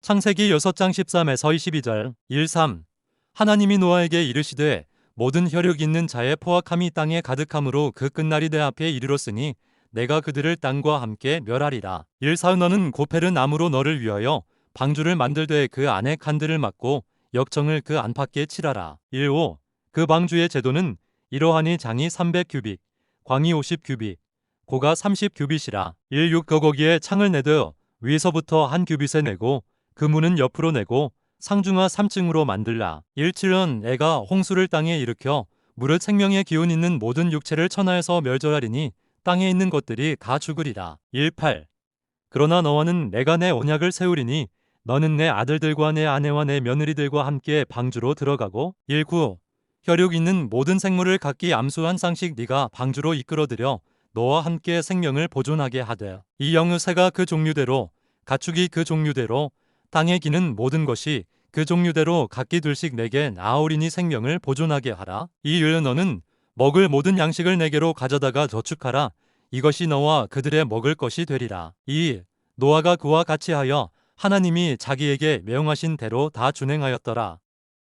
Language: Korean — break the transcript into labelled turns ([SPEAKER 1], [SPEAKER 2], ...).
[SPEAKER 1] 창세기 6장 13에서 22절 1, 3 하나님이 노아에게 이르시되 모든 혈육 있는 자의 포악함이 땅에 가득함으로 그 끝날이 내 앞에 이르렀으니 내가 그들을 땅과 함께 멸하리라. 1, 4 너는 고페르 나무로 너를 위하여 방주를 만들되 그 안에 칸들을 막고 역청을 그 안팎에 칠하라. 1, 5그 방주의 제도는 이러하니 장이 300규빗, 광이 50규빗, 고가 30규빗이라. 1, 6 거기에 창을 내되 위에서부터 한 규빗에 내고 그 문은 옆으로 내고 상중하 3층으로 만들라. 1칠은 애가 홍수를 땅에 일으켜 무릇 생명의 기운 있는 모든 육체를 천하에서 멸절하리니 땅에 있는 것들이 다 죽으리라. 18 그러나 너와는 내가 내 언약을 세우리니 너는 내 아들들과 내 아내와 내 며느리들과 함께 방주로 들어가고 19 혈육 있는 모든 생물을 각기 암수 한 쌍씩 네가 방주로 이끌어들여 너와 함께 생명을 보존하게 하되 이 영의 새가 그 종류대로 가축이 그 종류대로 땅에 기는 모든 것이 그 종류대로 각기 둘씩 내게 나오리니 생명을 보존하게 하라. 이 일은 너는 먹을 모든 양식을 내게로 가져다가 저축하라. 이것이 너와 그들의 먹을 것이 되리라. 이 노아가 그와 같이 하여 하나님이 자기에게 명하신 대로 다 준행하였더라.